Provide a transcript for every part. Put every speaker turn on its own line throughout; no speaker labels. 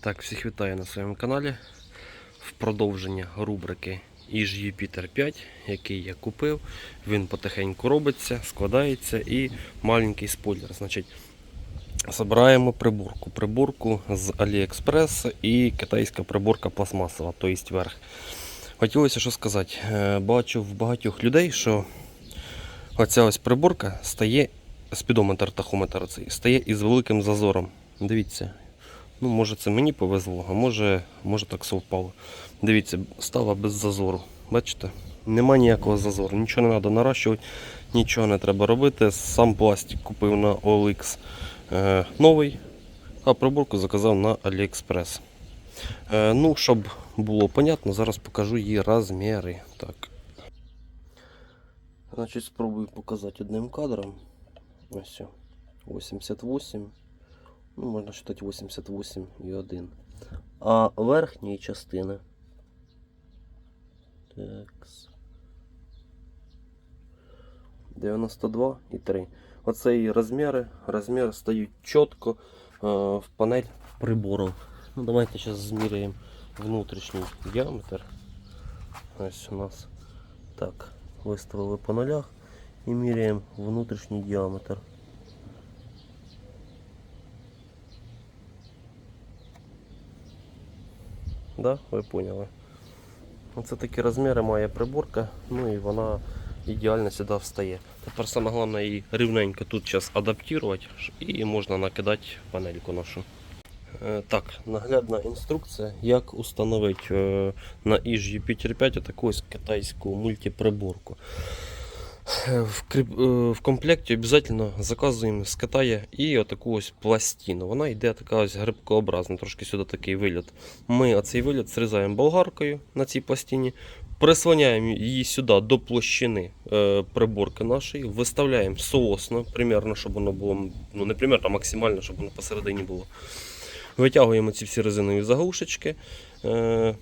Так, всіх вітаю на своєму каналі. В продовження рубрики Іж Юпітер 5, який я купив. Він потихеньку робиться, складається і маленький спойлер. Значить, Збираємо приборку. Приборку з AliExpress і китайська приборка пластмасова, тобто верх. Хотілося що сказати. Е, Бачу в багатьох людей, що оця ось приборка стає, спідометр тахометр цей, стає із великим зазором. Дивіться, Ну, може це мені повезло, а може, може так совпало. Дивіться, стала без зазору. Бачите? Нема ніякого зазору, нічого не треба наращувати, нічого не треба робити. Сам пластик купив на OLX е, новий, а приборку заказав на AliExpress. Е, ну, щоб було понятно, зараз покажу її розміри. Так. Значить, спробую показати одним кадром. Ось. о, 88. Ну, можна считати 88 і 1. А верхньої частини. Так. 92 і 3. Оце і розміри. Розміри стають чітко е, в панель приборів. Ну, давайте зараз зміряємо внутрішній діаметр. Ось у нас так. Виставили по нулях і міряємо внутрішній діаметр. Да, ви поняли. Оце такі розміри має приборка, ну і вона ідеально сюди встає. Тепер саме головне її рівненько тут зараз адаптувати і можна накидати панельку нашу. Е, Так, наглядна інструкція, як установити е, на Іж Jupiter 5 таку ось китайську мультиприборку. Е, в комплекті обов'язково заказуємо з Китаю і отаку ось пластину. Вона йде така ось грибкообразна, трошки сюди такий виліт. Ми оцей виліт зрізаємо болгаркою на цій пластині, прислоняємо її сюди до площини е, приборки нашої, виставляємо соосно, примерно, щоб воно було, ну не примерно, а максимально, щоб воно посередині було. Витягуємо ці всі резинові заглушечки. Е,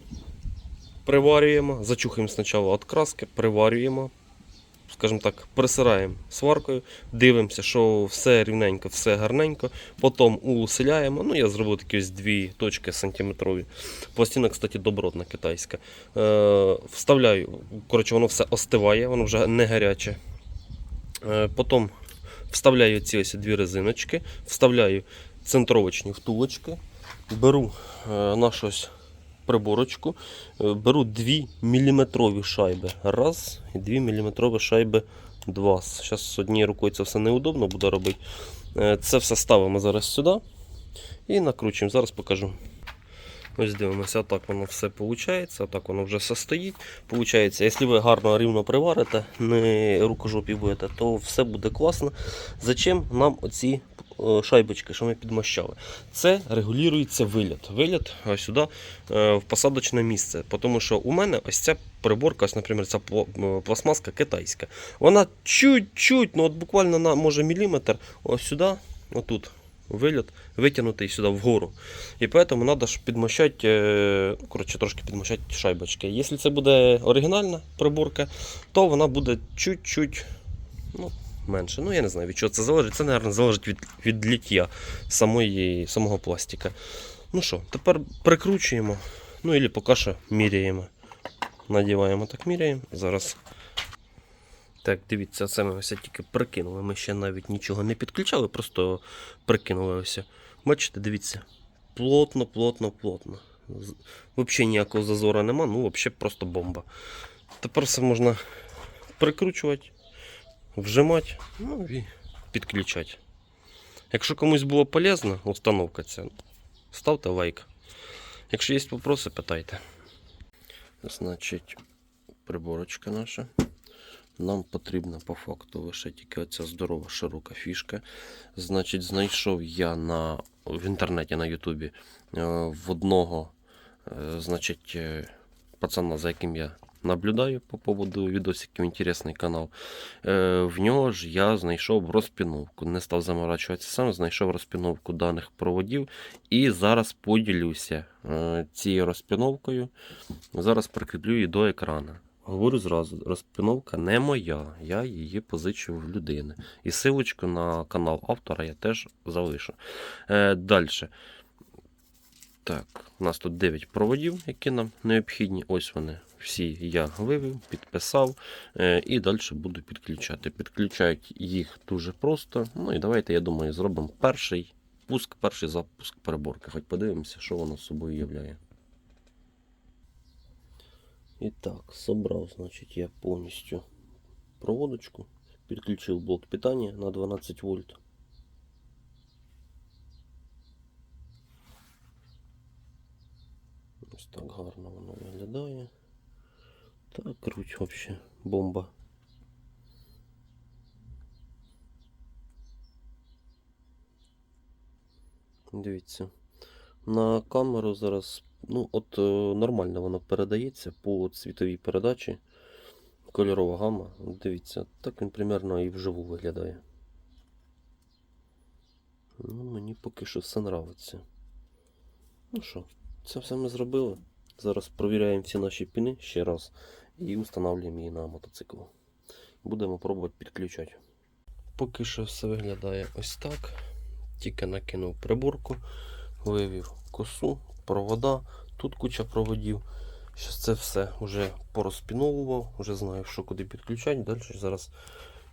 приварюємо, зачухаємо спочатку від краски, приварюємо, скажімо так, присираємо сваркою, дивимося, що все рівненько, все гарненько. Потім усиляємо. Ну, я зробив такі ось дві точки сантиметрові. Пластина, кстати, добротна китайська. Е, вставляю, коротше, воно все остиває, воно вже не гаряче. Е, потім вставляю ці ось дві резиночки, вставляю центровочні втулочки, беру е, нашу ось приборочку, е, беру 2 мм шайби. Раз, і 2 мм шайби два. Зараз з однією рукою це все неудобно буде робити. Е, Це все ставимо зараз сюди і накручуємо. Зараз покажу. Ось дивимося, отак воно все виходить, отак воно вже все стоїть. Получається, якщо ви гарно рівно приварите, не рукожопі будете, то все буде класно. Зачем нам оці шайбочки, що ми підмощали? Це регулюється виліт. Виліт е, сюди е, в посадочне місце. Тому що у мене ось ця приборка, ось, наприклад, ця е, пластмаска китайська. Вона чуть-чуть, ну от буквально на може міліметр, ось сюди, отут. Виліт витягнутий сюди вгору. І поэтому треба ж підмощати, е, коротше, трошки підмощати шайбочки. Якщо це буде оригінальна приборка, то вона буде чуть-чуть ну, менше. Ну, я не знаю, від чого це залежить. Це, мабуть, залежить від, від ліття самої, самого пластика. Ну що, тепер прикручуємо. Ну, і поки що міряємо. Надіваємо так, міряємо. Зараз. Так, дивіться, це ми ось тільки прикинули. Ми ще навіть нічого не підключали, просто прикинули ось. Бачите, дивіться. Плотно, плотно, плотно. Взагалі ніякого зазору нема, ну взагалі просто бомба. Тепер все можна прикручувати, вжимати, ну і підключати. Якщо комусь було полезно, установка ця, ставте лайк. Якщо є вопроси, питайте. Значить, приборочка наша. Нам потрібна по факту лише тільки оця здорова широка фішка. Значить, знайшов я на, в інтернеті на Ютубі е, в одного е, значить, е, пацана, за яким я наблюдаю по поводу відосиків, інтересний канал. Е, в нього ж я знайшов розпіновку. Не став заморачуватися сам, знайшов розпіновку даних проводів і зараз поділюся е, цією розпіновкою. Зараз прикріплю її до екрану. Говорю зразу, розпіновка не моя, я її позичив в людини. І силочку на канал автора я теж залишу. Е, Далі. Так, у нас тут 9 проводів, які нам необхідні. Ось вони всі я вивів, підписав е, і далі буду підключати. Підключають їх дуже просто. Ну і давайте, я думаю, зробимо перший пуск, перший запуск переборки. Хоч подивимося, що воно собою являє. І так, собрав, значить, я повністю проводочку. Підключив блок питання на 12 вольт. Ось так гарно воно виглядає. Так, круть взагалі бомба. Дивіться. На камеру зараз, ну, от е, нормально воно передається по цвітовій передачі. Кольорова гама. Дивіться, так він примерно і вживу виглядає. Ну, мені поки що все нравиться. Ну що, це все ми зробили. Зараз провіряємо всі наші піни ще раз і встановлюємо її на мотоцикл. Будемо пробувати підключати. Поки що все виглядає ось так. Тільки накинув приборку, вивів косу, провода, тут куча проводів. Щас це все вже порозпіновував, вже знаю, що куди підключати. Далі зараз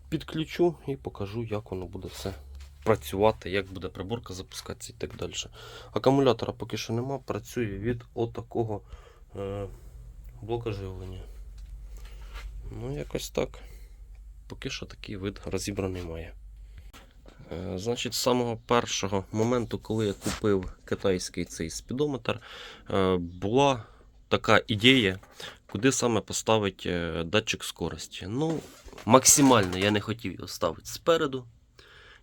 підключу і покажу, як воно буде все працювати, як буде приборка запускатися і так далі. Акумулятора поки що нема, працює від отакого е, блока живлення. Ну, якось так. Поки що такий вид розібраний має. Е, Значить, з самого першого моменту, коли я купив китайський цей спідометр, е, була така ідея, куди саме поставити е, датчик скорості. Ну, максимально я не хотів його ставити спереду.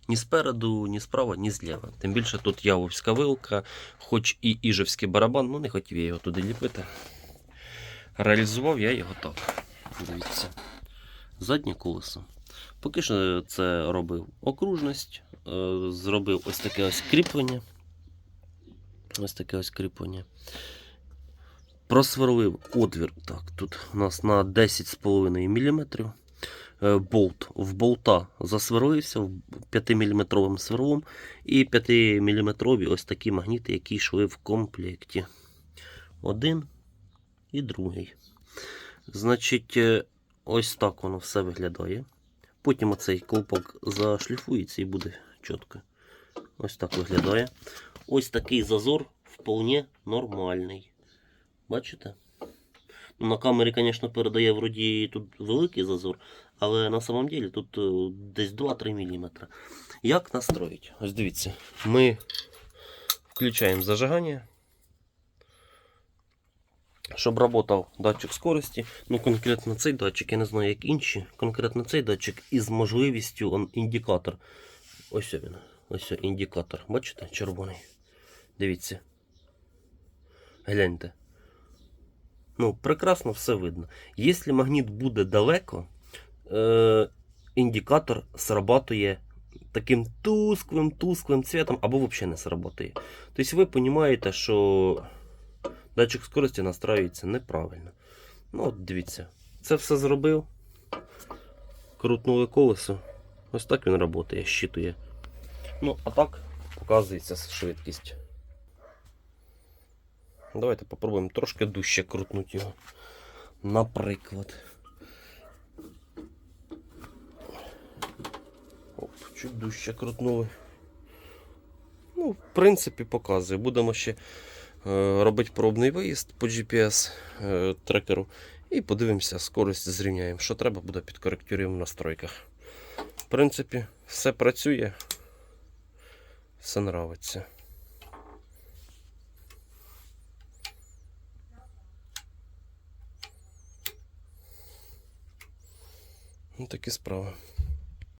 Ні спереду, ні справа, ні зліва. Тим більше тут явовська вилка, хоч і іжевський барабан, ну не хотів я його туди ліпити. Реалізував я його так. Дивіться. Заднє колесо. Поки що це робив окружність, е, зробив ось таке ось кріплення. Ось таке ось кріплення. Просверлив отвір. Так, тут у нас на 10,5 мм. Е, Болт. В болта засверлився 5-мм сверлом і 5-мм ось такі магніти, які йшли в комплекті. Один і другий. Значить, е, ось так воно все виглядає. Потім оцей ковпак зашліфується і буде чітко. Ось так виглядає. Ось такий зазор вполне нормальний. Бачите? На камері, звісно, передає вроді тут великий зазор, але на самом деле тут е, десь 2-3 мм. Як настроїть? Ось дивіться, ми включаємо зажигання. Щоб працював датчик скорості, ну конкретно цей датчик, я не знаю, як інші. Конкретно цей датчик із можливістю он, індикатор. Ось він. Ось індикатор. Бачите, червоний. Дивіться. Гляньте. Ну, прекрасно все видно. Якщо магніт буде далеко, е, індикатор срабатує таким тусклим, тусклим цветом або взагалі не сработає. Тобто ви розумієте, що датчик скорості настраюється неправильно. Ну, от дивіться, це все зробив. Крутнули колесо. Ось так він працює, щитує. Ну, а так показується швидкість. Давайте попробуємо трошки дужче крутнути його. Наприклад. Оп, чуть дужче крутнули. Ну, в принципі, показує. Будемо ще е, робити пробний виїзд по GPS е, трекеру. І подивимося, скорость зрівняємо. Що треба, буде підкоректуємо в настройках. В принципі, все працює. Все нравиться. Ну, такі справи.